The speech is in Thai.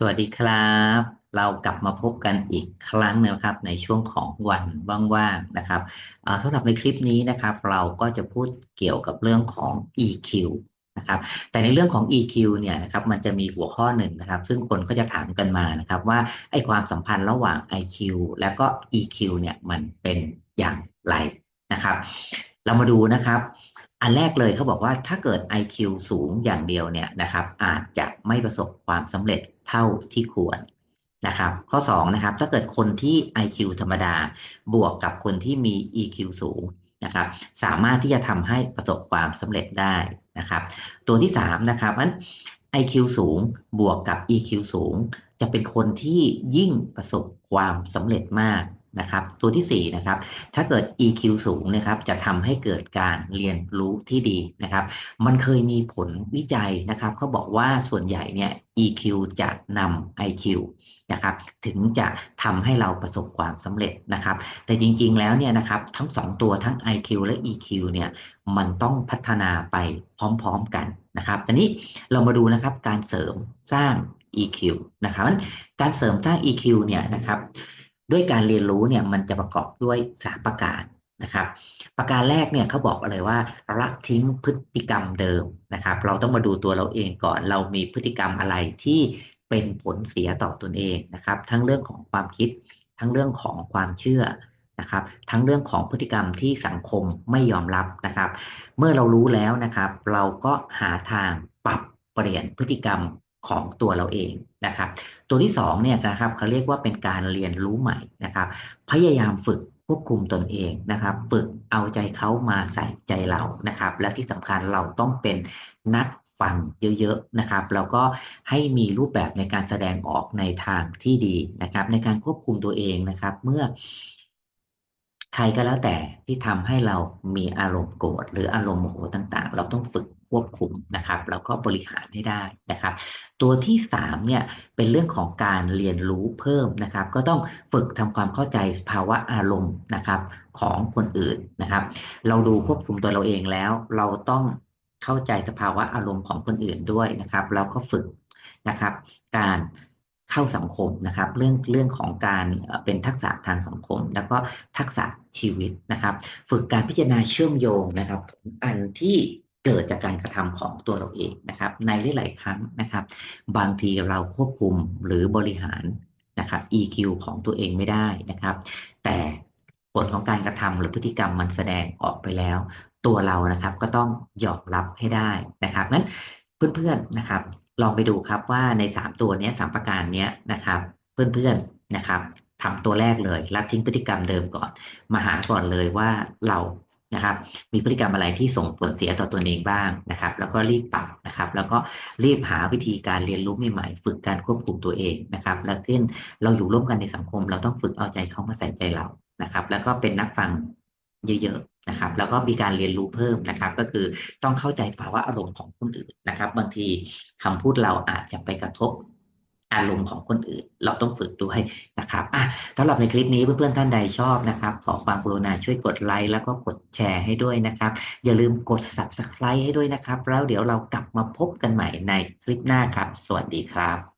สวัสดีครับ เรากลับมาพบกันอีกครั้งนะครับ ในช่วงของวันว่างๆนะครับสำหรับในคลิปนี้นะครับ เราก็จะพูดเกี่ยวกับเรื่องของ EQ นะครับแต่ในเรื่องของ EQ เนี่ยนะครับมันจะมีหัวข้อหนึ่งนะครับ ซึ่งคนก็จะถามกันมานะครับ ว่าไอ้ความสัมพันธ์ระหว่าง IQ แล้วก็ EQ เนี่ยมันเป็นอย่างไรนะครับ เรามาดูนะครับอันแรกเลยเขาบอกว่าถ้าเกิด IQ สูงอย่างเดียวเนี่ยนะครับอาจจะไม่ประสบความสำเร็จ เท่าที่ควรนะครับ ข้อ2นะครับถ้าเกิดคนที่ IQ ธรรมดา บวกกับคนที่มี EQ สูงนะครับสามารถที่จะทำให้ประสบความสำเร็จได้นะครับ ตัวที่3นะครับนั้น IQ สูงบวกกับ EQ สูง จะเป็นคนที่ยิ่งประสบความสำเร็จมาก นะครับ ตัวที่4นะครับ ถ้าเกิด EQ สูงนะครับ จะทำให้เกิดการเรียนรู้ที่ดีนะครับ มันเคยมีผลวิจัยนะครับเขาบอกว่าส่วนใหญ่เนี่ย EQ จะนำ IQ นะครับ ถึงจะทำให้เราประสบความสำเร็จนะครับ แต่จริงๆแล้วเนี่ยนะครับ ทั้ง 2 ตัวทั้ง IQ และ EQ เนี่ยมันต้องพัฒนาไปพร้อมๆกันนะครับทีนี้เรามาดูนะครับการเสริมสร้าง EQ นะครับการเสริมสร้าง EQ เนี่ยนะครับ ด้วยการเรียนรู้เนี่ยมันจะประกอบด้วยสามประการนะครับ ประการแรกเนี่ยเขาบอกเลยว่าละทิ้งพฤติกรรมเดิมนะครับ เราต้องมาดูตัวเราเองก่อน เรามีพฤติกรรมอะไรที่เป็นผลเสียต่อตนเองนะครับ ทั้งเรื่องของความคิด ทั้งเรื่องของความเชื่อนะครับ ทั้งเรื่องของพฤติกรรมที่สังคมไม่ยอมรับนะครับ เมื่อเรารู้แล้วนะครับ เราก็หาทางปรับเปลี่ยนพฤติกรรม ของตัวเราเองนะครับ ตัวที่2เนี่ยนะครับเขาเรียกว่าเป็นการเรียนรู้ใหม่นะครับ พยายามฝึกควบคุมตนเองนะครับ ฝึกเอาใจเขามาใส่ใจเรานะครับ และที่สำคัญเราต้องเป็นนักฟังเยอะๆนะครับแล้วก็ให้มีรูปแบบในการแสดงออกในทางที่ดีนะครับ ในการควบคุมตัวเองนะครับ เมื่อใครก็แล้วแต่ที่ทำให้เรามีอารมณ์โกรธหรืออารมณ์โมโหต่างๆ เราต้องฝึก ควบคุมนะครับ แล้วก็บริหารให้ได้นะครับ ตัวที่3เนี่ยเป็นเรื่องของการเรียนรู้เพิ่มนะครับ ก็ต้องฝึกทำความเข้าใจภาวะอารมณ์นะครับของคนอื่นนะครับ เราดูควบคุมตัวเราเองแล้ว เราต้องเข้าใจสภาวะอารมณ์ของคนอื่นด้วยนะครับ แล้วก็ฝึกนะครับ การเข้าสังคมนะครับ เรื่องเรื่องของการเป็นทักษะทางสังคม แล้วก็ทักษะชีวิตนะครับ ฝึกการพิจารณาเชื่อมโยงนะครับ อันที่ เกิดจากการกระทำของตัวเราเองนะครับ ในหลาย ๆ ครั้งนะครับ บางทีเราควบคุมหรือบริหารนะครับ EQ ของตัวเองไม่ได้นะครับ แต่ผลของการกระทำหรือพฤติกรรมมันแสดงออกไปแล้ว ตัวเรานะครับก็ต้องยอมรับให้ได้นะครับนั้นเพื่อน ๆ นะครับ ลองไปดูครับว่าใน 3 ตัวนี้สามประการนี้นะครับ เพื่อน ๆ นะครับทำตัวแรกเลยละทิ้งพฤติกรรมเดิมก่อน มาหาก่อนเลยว่าเรา นะครับ มีพฤติกรรมอะไรที่ส่งผลเสียต่อตัวเองบ้างนะครับ แล้วก็รีบปรับนะครับ แล้วก็รีบหาวิธีการเรียนรู้ใหม่ๆ ฝึกการควบคุมตัวเองนะครับ แล้วเช่นเราอยู่ร่วมกันในสังคม เราต้องฝึกเอาใจเขามาใส่ใจเรานะครับ แล้วก็เป็นนักฟังเยอะๆนะครับ แล้วก็มีการเรียนรู้เพิ่มนะครับ ก็คือต้องเข้าใจภาวะอารมณ์ของคนอื่นนะครับ บางทีคำพูดเราอาจจะไปกระทบ อารมณ์ของคนอื่น เราต้องฝึกด้วยนะครับอะสำหรับในคลิปนี้เพื่อนๆท่านใดชอบนะครับ ขอความกรุณาช่วยกดไลค์แล้วก็กดแชร์ให้ด้วยนะครับ อย่าลืมกด subscribe ให้ด้วยนะครับ แล้วเดี๋ยวเรากลับมาพบกันใหม่ในคลิปหน้าครับ สวัสดีครับ